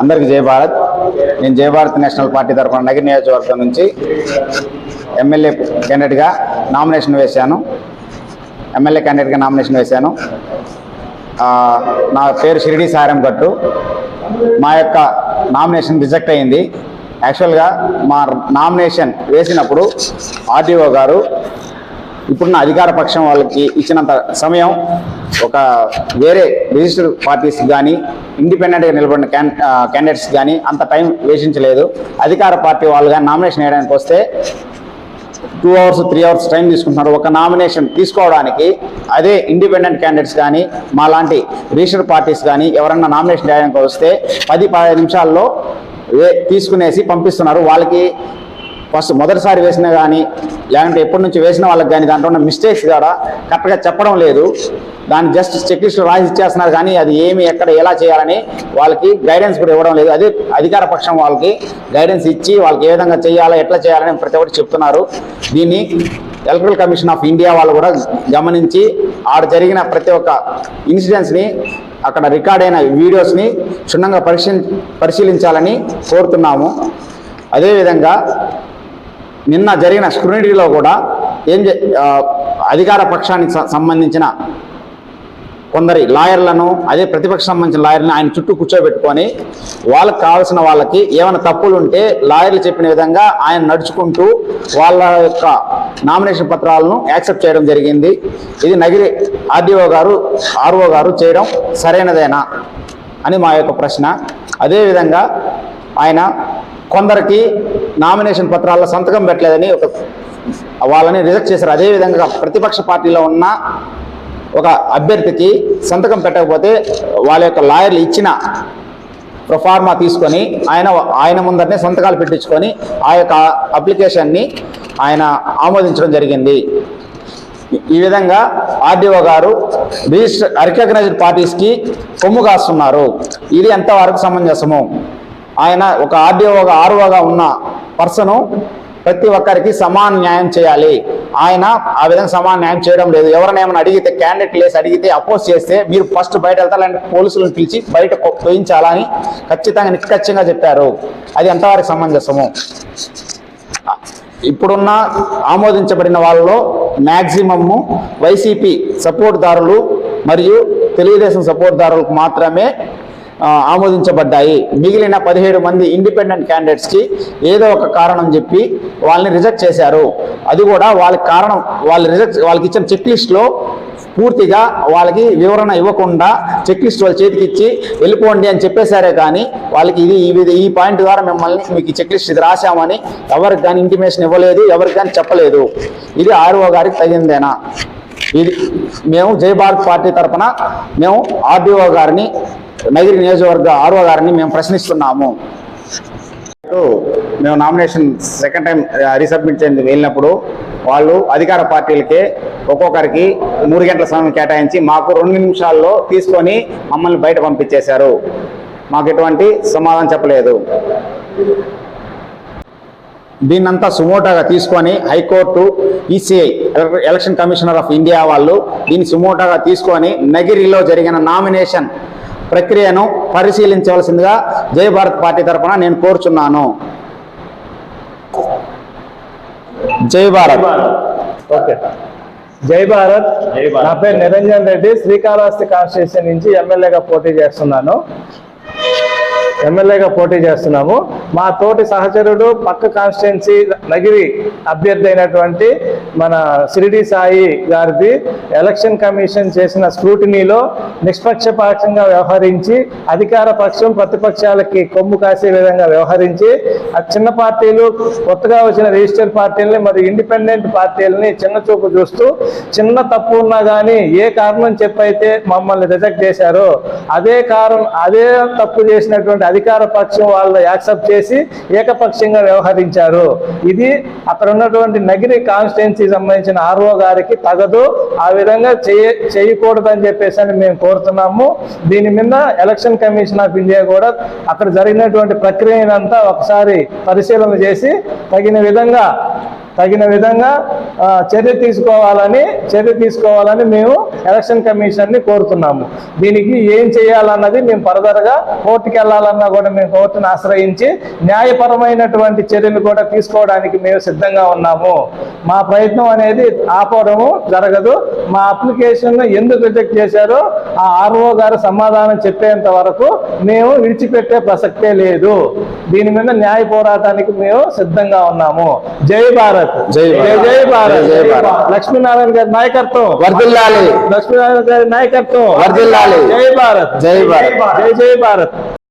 అందరికీ జయ భారత్. నేను జయ Bharat national party తరఫున నగర నియోజకవర్గం నుంచి ఎమ్మెల్యే క్యాండిడేట్గా నామినేషన్ వేశాను. ఎమ్మెల్యే క్యాండిడేట్గా నామినేషన్ వేశాను. నా పేరు షిరిడి సారం గట్టు. మా యొక్క నామినేషన్ రిజెక్ట్ అయింది. యాక్చువల్గా మా నామినేషన్ వేసినప్పుడు ఆర్డీఓ గారు ఇప్పుడున్న అధికార పక్షం వాళ్ళకి ఇచ్చినంత సమయం ఒక వేరే రిజిస్టర్డ్ పార్టీస్ కానీ ఇండిపెండెంట్గా నిలబడిన క్యాండిడేట్స్ కానీ అంత టైం వేషించలేదు అధికార పార్టీ వాళ్ళు కానీ నామినేషన్ వేయడానికి వస్తే two hours three hours time తీసుకుంటున్నారు. ఒక నామినేషన్ తీసుకోవడానికి అదే ఇండిపెండెంట్ క్యాండిడేట్స్ కానీ మా లాంటి రిజిస్టర్డ్ పార్టీస్ కానీ ఎవరన్నా నామినేషన్ చేయడానికి వస్తే పది పదిహేను నిమిషాల్లో వే- తీసుకునేసి పంపిస్తున్నారు. వాళ్ళకి ఫస్ట్ మొదటిసారి వేసినా కానీ లేదంటే ఎప్పటి నుంచి వేసిన వాళ్ళకి కానీ దాంట్లో ఉన్న మిస్టేక్స్ కూడా కరెక్ట్గా చెప్పడం లేదు. దాన్ని జస్ట్ చెక్ లిస్ట్ రాసి ఇచ్చేస్తున్నారు కానీ అది ఏమి ఎక్కడ ఎలా చేయాలని వాళ్ళకి గైడెన్స్ కూడా ఇవ్వడం లేదు. అదే అధికార పక్షం వాళ్ళకి గైడెన్స్ ఇచ్చి వాళ్ళకి ఏ విధంగా చేయాలో ఎట్లా చేయాలని ప్రతి ఒక్కటి చెప్తున్నారు. దీన్ని ఎలక్ట్రల్ కమిషన్ ఆఫ్ ఇండియా వాళ్ళు కూడా గమనించి ఆడ జరిగిన ప్రతి ఒక్క ఇన్సిడెంట్స్ని అక్కడ రికార్డ్ అయిన వీడియోస్ని క్షుణ్ణంగా పరిశీ పరిశీలించాలని కోరుతున్నాము. అదేవిధంగా నిన్న జరిగిన స్క్రూనిటీలో కూడా ఏం అధికార పక్షానికి సంబంధించిన కొందరి లాయర్లను అదే ప్రతిపక్ష సంబంధించిన లాయర్ని ఆయన చుట్టూ కూర్చోబెట్టుకొని వాళ్ళకి కావాల్సిన వాళ్ళకి ఏమైనా తప్పులు ఉంటే లాయర్లు చెప్పిన విధంగా ఆయన నడుచుకుంటూ వాళ్ళ యొక్క నామినేషన్ పత్రాలను యాక్సెప్ట్ చేయడం జరిగింది. ఇది నగిరి ఆర్డీఓ గారు ఆర్ఓ గారు చేయడం సరైనదేనా అని మా యొక్క ప్రశ్న. అదేవిధంగా ఆయన కొందరికి నామినేషన్ పత్రాల్లో సంతకం పెట్టలేదని ఒక వాళ్ళని రిజెక్ట్ చేశారు. అదేవిధంగా ప్రతిపక్ష పార్టీలో ఉన్న ఒక అభ్యర్థికి సంతకం పెట్టకపోతే వాళ్ళ యొక్క లాయర్లు ఇచ్చిన ప్రొఫార్మా తీసుకొని ఆయన ఆయన ముందరనే సంతకాలు పెట్టించుకొని ఆ యొక్క అప్లికేషన్ని ఆయన ఆమోదించడం జరిగింది. ఈ విధంగా ఆర్డీఓ గారు రిజిస్టర్ రికగ్నైజ్డ్ పార్టీస్కి కొమ్ము కాస్తున్నారు. ఇది ఎంతవరకు సమంజసము? ఆయన ఒక ఆర్డీఓగా ఆర్ఓగా ఉన్న పర్సను ప్రతి ఒక్కరికి సమాన న్యాయం చేయాలి. ఆయన ఆ విధంగా సమాన న్యాయం చేయడం లేదు. ఎవరైనా ఏమైనా అడిగితే క్యాండిడేట్ లేసి అడిగితే అపోజ్ చేస్తే మీరు ఫస్ట్ బయట వెళ్తారంటే పోలీసులను పిలిచి బయట పోయించాలని ఖచ్చితంగా నిష్కచ్చంగా చెప్పారు. అది ఎంతవరకు సమంజసము? ఇప్పుడున్న ఆమోదించబడిన వాళ్ళలో మ్యాక్సిమము వైసీపీ సపోర్ట్దారులు మరియు తెలుగుదేశం సపోర్ట్ దారులకు మాత్రమే ఆమోదించబడ్డాయి. మిగిలిన పదిహేడు మంది ఇండిపెండెంట్ క్యాండిడేట్స్కి ఏదో ఒక కారణం చెప్పి వాళ్ళని రిజెక్ట్ చేశారు. అది కూడా వాళ్ళకి కారణం వాళ్ళు రిజెక్ట్ వాళ్ళకి ఇచ్చిన చెక్ లిస్ట్లో పూర్తిగా వాళ్ళకి వివరణ ఇవ్వకుండా చెక్ లిస్ట్ వాళ్ళ చేతికి ఇచ్చి వెళ్ళిపోండి అని చెప్పేశారే కానీ వాళ్ళకి ఇది ఈ విధ- ఈ పాయింట్ ద్వారా మిమ్మల్ని మీకు చెక్ లిస్ట్ ఇది రాశామని ఎవరికి కానీ ఇంటిమేషన్ ఇవ్వలేదు ఎవరికి కానీ చెప్పలేదు. ఇది ఆర్ఓ గారికి తగిందేనా? ఇది మేము జై భారత్ పార్టీ తరఫున మేము ఆర్డీఓ గారిని నగిరి నియోజకవర్గ ఆరో గారిని మేము ప్రశ్నిస్తున్నాము. మేము నామినేషన్ సెకండ్ టైం రీసబ్మిట్ చేయడానికి వెళ్ళినప్పుడు వాళ్ళు అధికార పార్టీలకే ఒక్కొక్కరికి మూడు గంటల సమయం కేటాయించి మాకు రెండు నిమిషాల్లో తీసుకొని మమ్మల్ని బయట పంపించేశారు. మాకు ఎటువంటి సమాధానం చెప్పలేదు. దీన్నంతా సుమోటాగా తీసుకొని high court ECI election commissioner of India వాళ్ళు దీన్ని సుమోటాగా తీసుకొని నగిరిలో జరిగిన నామినేషన్ ప్రక్రియను పరిశీలించవలసిందిగా జై భారత్ పార్టీ తరఫున నేను కోరుచున్నాను. జై భారత్. ఓకే. జై భారత్. నా పేరు నిరంజన్ రెడ్డి శ్రీకాళహస్తి కాన్స్టిట్యూషన్ నుంచి ఎమ్మెల్యేగా పోటీ చేస్తున్నాను. ఎమ్మెల్యేగా పోటీ చేస్తున్నాము. మా తోటి సహచరుడు పక్క కాన్స్టిట్యున్సీ నగిరి అభ్యర్థి అయినటువంటి మన షిరిడి సాయి గారిది ఎలక్షన్ కమిషన్ చేసిన స్క్రూటినీలో నిష్పక్షపాతంగా వ్యవహరించి అధికార పక్షం ప్రతిపక్షాలకి కొమ్ము కాసే విధంగా వ్యవహరించి ఆ చిన్న పార్టీలు కొత్తగా వచ్చిన రిజిస్టర్ పార్టీలని మరియు ఇండిపెండెంట్ పార్టీలని చిన్న చూపు చూస్తూ చిన్న తప్పు ఉన్నా కానీ ఏ కారణం చెప్పైతే మమ్మల్ని రిజెక్ట్ చేశారో అదే కారణం అదే తప్పు చేసినటువంటి అధికార పక్షం వాళ్ళు యాక్సెప్ట్ చేసి ఏకపక్షంగా వ్యవహరించారు. ఇది అక్కడ ఉన్నటువంటి నగిరి కాన్స్టిట్యున్సీ సంబంధించిన ఆర్ఓ గారికి తగదు. ఆ విధంగా చేయ చేయకూడదని చెప్పేసి అని మేము కోరుతున్నాము. దీని మీద ఎలక్షన్ కమిషన్ ఆఫ్ ఇండియా కూడా అక్కడ జరిగినటువంటి ప్రక్రియనంతా ఒకసారి పరిశీలన చేసి తగిన విధంగా తగిన విధంగా చర్య తీసుకోవాలని చర్య తీసుకోవాలని మేము ఎలక్షన్ కమిషన్ని కోరుతున్నాము. దీనికి ఏం చేయాలన్నది మేము ఫర్దర్గా కోర్టుకి వెళ్ళాలన్నా కూడా మేము కోర్టును ఆశ్రయించి న్యాయపరమైనటువంటి చర్యలు కూడా తీసుకోవడానికి మేము సిద్ధంగా ఉన్నాము. మా ప్రయత్నం అనేది ఆపడము జరగదు. మా అప్లికేషన్ను ఎందుకు రిజెక్ట్ చేశారో ఆ ఆర్ఓ గారు సమాధానం చెప్పేంత వరకు మేము విడిచిపెట్టే ప్రసక్తే లేదు. దీని మీద న్యాయ పోరాటానికి మేము సిద్ధంగా ఉన్నాము. జై భారత్. జై భారత్. జై భారత్. జై భారత్. లక్ష్మీనారాయణ గారి నాయకత్వం. వర్ధిల్లాలి లక్ష్మీనారాయణ గారి నాయకత్వం. వర్ధిల్లాలి. జై భారత్. జై భారత్. జై జై భారత్.